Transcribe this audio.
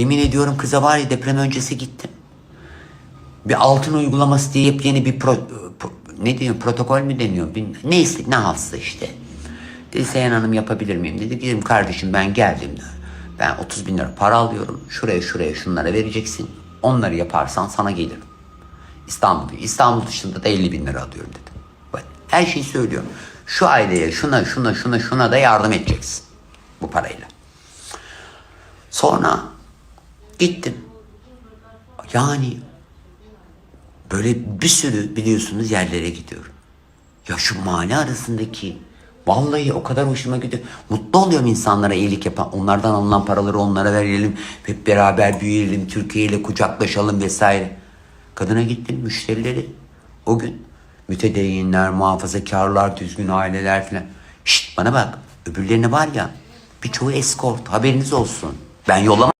Yemin ediyorum kıza var ya deprem öncesi gittim. Bir altın uygulaması diye yepyeni bir pro, pro- ne diyor protokol mü deniyor? Bir, neyse ne halsa işte. Dedi Seyhan Hanım yapabilir miyim? Dedi dedim kardeşim ben geldim. Ben 30 bin lira para alıyorum. Şuraya şuraya şunlara vereceksin. Onları yaparsan sana gelirim. İstanbul İstanbul dışında da 50 bin lira alıyorum dedim. Bak her şeyi söylüyorum. Şu aileye şuna şuna şuna şuna da yardım edeceksin. Bu parayla. Sonra gittim. Yani böyle bir sürü biliyorsunuz yerlere gidiyorum. Ya şu mahalle arasındaki vallahi o kadar hoşuma gidiyor. Mutlu oluyorum insanlara iyilik yapan. Onlardan alınan paraları onlara verelim. Hep beraber büyüyelim. Türkiye ile kucaklaşalım vesaire. Kadına gittim müşterileri o gün mütedeyinler, muhafazakarlar, düzgün aileler filan. Şşt bana bak öbürlerine var ya birçoğu eskort haberiniz olsun. Ben yollama